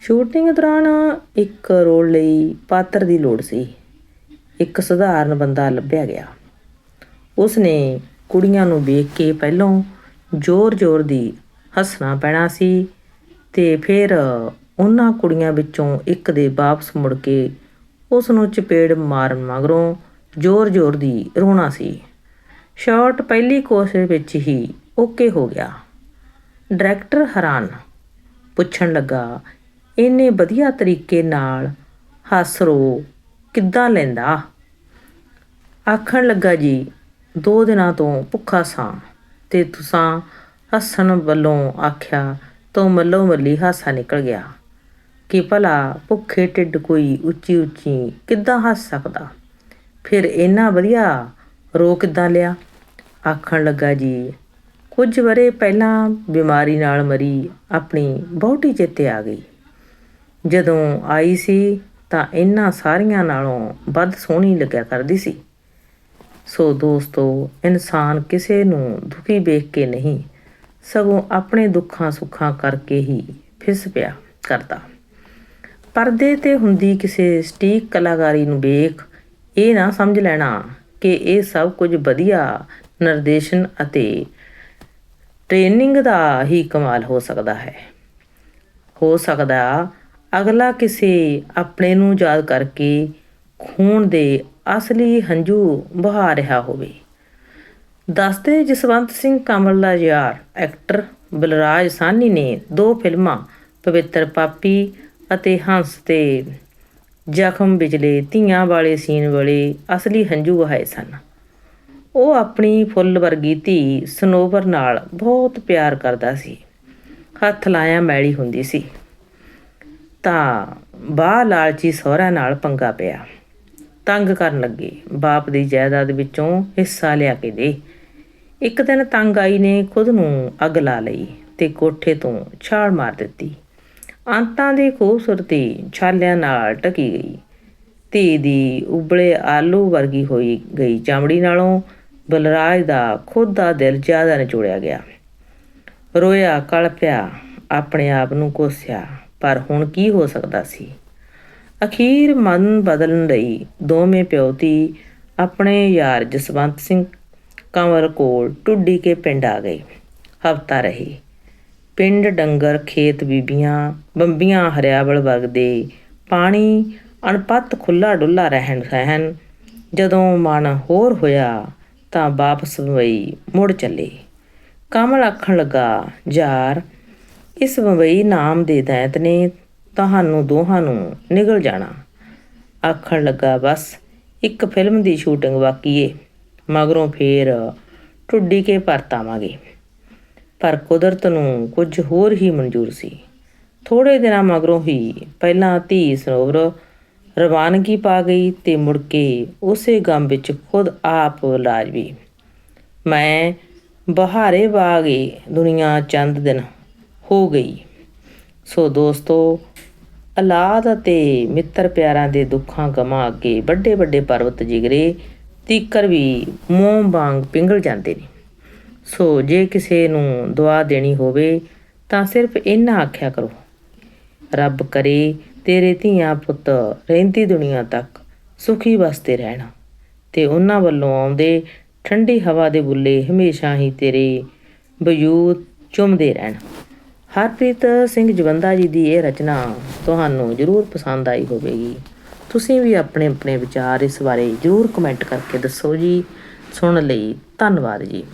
Shooting ਦੌਰਾਨ ਇੱਕ role ਲਈ ਪਾਤਰ ਦੀ ਲੋੜ ਸੀ। ਇੱਕ ਸਧਾਰਨ ਬੰਦਾ ਲੱਭਿਆ ਗਿਆ। ਉਸ ਨੇ ਕੁੜੀਆਂ ਨੂੰ ਵੇਖ ਕੇ ਪਹਿਲਾਂ ਜ਼ੋਰ-ਜ਼ੋਰ ਦੀ ਹੱਸਣਾ ਪੈਣਾ ਸੀ ਤੇ ਫਿਰ ਉਹਨਾਂ ਕੁੜੀਆਂ ਵਿੱਚੋਂ ਇੱਕ ਦੇ ਵਾਪਸ ਮੁੜ ਕੇ ਉਸ ਨੂੰ ਚਪੇੜ ਮਾਰਨ ਮਗਰੋਂ ਜ਼ੋਰ-ਜ਼ੋਰ ਦੀ ਰੋਣਾ ਸੀ। ਸ਼ਾਟ ਪਹਿਲੀ ਕੋਸ਼ਿਸ਼ ਵਿੱਚ ਹੀ ਓਕੇ ਹੋ ਗਿਆ। ਡਾਇਰੈਕਟਰ ਹੈਰਾਨ ਪੁੱਛਣ ਲੱਗਾ ਇੰਨੇ ਵਧੀਆ ਤਰੀਕੇ ਨਾਲ ਹੱਸਰੋ ਕਿੱਦਾਂ ਲੈਂਦਾ? ਆਖਣ ਲੱਗਾ ਜੀ, ਦੋ ਦਿਨਾਂ ਤੋਂ ਭੁੱਖਾ ਸਾਂ ਤੇ ਤੁਸਾਂ ਹੱਸਣ ਵੱਲੋਂ ਆਖਿਆ, ਤੋਂ ਮੱਲੋ ਮੱਲੀ ਹਾਸਾ ਨਿਕਲ ਗਿਆ। ਕਿ ਭਲਾ ਭੁੱਖੇ ਢਿੱਡ ਕੋਈ ਉੱਚੀ ਉੱਚੀ ਕਿੱਦਾਂ ਹੱਸ ਸਕਦਾ? ਫਿਰ ਇੰਨਾ ਵਧੀਆ ਰੋ ਕਿੱਦਾਂ ਲਿਆ? ਆਖਣ ਲੱਗਾ ਜੀ, ਕੁਝ ਵਰੇ ਪਹਿਲਾਂ ਬਿਮਾਰੀ ਨਾਲ ਮਰੀ ਆਪਣੀ ਬਹੁਤੀ ਚੇਤੇ ਆ ਗਈ। ਜਦੋਂ ਆਈ ਸੀ ਤਾਂ ਇਹਨਾਂ ਸਾਰੀਆਂ ਨਾਲੋਂ ਵੱਧ ਸੋਹਣੀ ਲੱਗਿਆ ਕਰਦੀ ਸੀ। ਸੋ ਦੋਸਤੋ, ਇਨਸਾਨ ਕਿਸੇ ਨੂੰ ਦੁਖੀ ਵੇਖ ਕੇ ਨਹੀਂ, ਸਗੋਂ ਆਪਣੇ ਦੁੱਖਾਂ ਸੁੱਖਾਂ ਕਰਕੇ ਹੀ ਫਿਸ ਪਿਆ ਕਰਦਾ। ਪਰਦੇ ਤੇ ਹੁੰਦੀ ਕਿਸੇ ਸਟੀਕ ਕਲਾਕਾਰੀ ਨੂੰ ਵੇਖ ਇਹ ਨਾ ਸਮਝ ਲੈਣਾ ਕਿ ਇਹ ਸਭ ਕੁਝ ਵਧੀਆ ਨਿਰਦੇਸ਼ਨ ਅਤੇ ਟ੍ਰੇਨਿੰਗ ਦਾ ਹੀ ਕਮਾਲ ਹੋ ਸਕਦਾ ਹੈ। ਹੋ ਸਕਦਾ ਅਗਲਾ ਕਿਸੇ ਆਪਣੇ ਨੂੰ ਯਾਦ ਕਰਕੇ ਖੂਨ ਦੇ ਅਸਲੀ ਹੰਝੂ ਬਹਾ ਰਿਹਾ ਹੋਵੇ। ਦੱਸਦੇ ਜਸਵੰਤ ਸਿੰਘ ਕਮਲ ਦਾ ਯਾਰ ਐਕਟਰ ਬਲਰਾਜ ਸਾਨੀ ਨੇ ਦੋ ਫਿਲਮਾਂ, ਪਵਿੱਤਰ ਪਾਪੀ ਅਤੇ ਹੰਸ ਤੇ ਜ਼ਖਮ ਵਿਚਲੇ ਧੀਆਂ ਵਾਲੇ ਸੀਨ ਵਾਲੇ ਅਸਲੀ ਹੰਝੂ ਵਹਾਏ ਸਨ। ਉਹ ਆਪਣੀ ਫੁੱਲ ਵਰਗੀ ਧੀ ਸਨੋਵਰ ਨਾਲ ਬਹੁਤ ਪਿਆਰ ਕਰਦਾ ਸੀ। ਹੱਥ ਲਾਇਆ ਮੈਲੀ ਹੁੰਦੀ ਸੀ। ਤਾਂ ਬਾਹ ਲਾਲਚੀ ਸਹੁਰਾ ਨਾਲ ਪੰਗਾ ਪਿਆ। ਤੰਗ ਕਰਨ ਲੱਗੇ। ਬਾਪ ਦੀ ਜਾਇਦਾਦ ਵਿੱਚੋਂ ਹਿੱਸਾ ਲਿਆ ਕੇ ਦੇ। ਇੱਕ ਦਿਨ ਤੰਗ ਆਈ ਨੇ ਖੁਦ ਨੂੰ ਅੱਗ ਲਾ ਲਈ ਤੇ ਕੋਠੇ ਤੋਂ ਛਾਲ ਮਾਰ ਦਿੱਤੀ। ਅੰਤਾਂ ਦੀ ਖੂਬਸੂਰਤੀ ਛਾਲਿਆਂ ਨਾਲ ਟਕੀ ਗਈ। ਧੀ ਦੀ ਉਬਲੇ ਆਲੂ ਵਰਗੀ ਹੋਈ ਗਈ ਚਮੜੀ ਨਾਲੋਂ ਬਲਰਾਜ ਦਾ ਖੁਦ ਦਾ ਦਿਲ ਜ਼ਿਆਦਾ ਨਿਚੋੜਿਆ ਗਿਆ। ਰੋਇਆ ਕਲਪਿਆ ਆਪਣੇ ਆਪ ਨੂੰ ਕੋਸਿਆ। ਪਰ ਹੁਣ ਕੀ ਹੋ ਸਕਦਾ ਸੀ? ਅਖੀਰ ਮਨ ਬਦਲਣ ਲਈ ਦੋਵੇਂ ਪਿਓਤੀ ਆਪਣੇ ਯਾਰ ਜਸਵੰਤ ਸਿੰਘ ਕੰਵਰ ਕੋਲ ਟੁੱਡੀ ਕੇ ਪਿੰਡ ਆ ਗਏ। ਹਫਤਾ ਰਹੇ। ਪਿੰਡ ਡੰਗਰ, ਖੇਤ ਬੀਬੀਆਂ, ਬੰਬੀਆਂ, ਹਰਿਆਵਲ ਵਗਦੇ ਪਾਣੀ ਅਣਪੱਤ ਖੁੱਲਾ ਡੁੱਲਾ ਰਹਿਣ ਸਹਿਣ ਜਦੋਂ ਮਨ ਹੋਰ ਹੋਇਆ ਤਾਂ ਵਾਪਸ ਮੁੰਬਈ ਮੁੜ ਚੱਲੇ। ਕਮਲ ਆਖਣ ਲੱਗਾ, ਯਾਰ ਇਸ ਮੁੰਬਈ ਨਾਮ ਦੇ ਦੈਤ ਨੇ ਤੁਹਾਨੂੰ ਦੋਹਾਂ ਨੂੰ ਨਿਗਲ ਜਾਣਾ। ਆਖਣ ਲੱਗਾ, ਬਸ, ਇੱਕ ਫਿਲਮ ਦੀ ਸ਼ੂਟਿੰਗ ਬਾਕੀ ਏ। ਮਗਰੋਂ ਫੇਰ ਟੁੱਡੀ ਕੇ ਪਰਤ ਆਵਾਂਗੇ। ਪਰ ਕੁਦਰਤ ਨੂੰ ਕੁਝ ਹੋਰ ਹੀ ਮਨਜ਼ੂਰ ਸੀ। ਥੋੜੇ ਦਿਨਾਂ ਮਗਰੋਂ ਹੀ ਪਹਿਲਾਂ ਧੀ ਸਰੋਵਰ ਰਵਾਨਗੀ ਪਾ ਗਈ ਤੇ ਮੁੜ ਕੇ ਉਸੇ ਗਮ ਵਿੱਚ ਖੁਦ ਆਪ ਲਾਜਵੀ ਮੈਂ ਬਹਾਰੇ ਬਾਗੇ ਦੁਨੀਆ ਚੰਦ ਦਿਨ। ਹੋ ਗਈ। ਸੋ ਦੋਸਤੋ, ਔਲਾਦ ਅਤੇ ਮਿੱਤਰ ਪਿਆਰਾਂ ਦੇ ਦੁੱਖਾਂ ਗਮਾਂ ਅੱਗੇ ਵੱਡੇ ਵੱਡੇ ਪਰਬਤ ਜਿਗਰੇ, ਤੀਕਰ ਵੀ ਮੋਮ ਵਾਂਗ ਪਿੰਗਲ ਜਾਂਦੇ ਨੇ। ਸੋ ਜੇ ਕਿਸੇ ਨੂੰ ਦੁਆ ਦੇਣੀ ਹੋਵੇ, ਤਾਂ ਸਿਰਫ ਇੰਨਾ ਆਖਿਆ ਕਰੋ। ਰੱਬ ਕਰੇ ਤੇਰੇ ਧੀਆਂ ਪੁੱਤ ਰਹਿੰਦੀ ਦੁਨੀਆ ਤੱਕ ਸੁਖੀ ਵਸਦੇ ਰਹਿਣ ਤੇ ਉਹਨਾਂ ਵੱਲੋਂ ਆਉਂਦੇ ਠੰਡੀ ਹਵਾ ਦੇ ਬੁੱਲੇ ਹਮੇਸ਼ਾ ਹੀ ਤੇਰੇ ਬਯੂਤ ਚੁੰਮਦੇ ਰਹਿਣ। ਹਰਪ੍ਰੀਤ ਸਿੰਘ ਜਵੰਦਾ ਜੀ ਦੀ ਇਹ ਰਚਨਾ ਤੁਹਾਨੂੰ ਜ਼ਰੂਰ ਪਸੰਦ ਆਈ ਹੋਵੇਗੀ। ਤੁਸੀਂ ਵੀ ਆਪਣੇ ਆਪਣੇ ਵਿਚਾਰ ਇਸ ਬਾਰੇ ਜ਼ਰੂਰ ਕਮੈਂਟ ਕਰਕੇ ਦੱਸੋ ਜੀ। ਸੁਣਨ ਲਈ ਧੰਨਵਾਦ ਜੀ।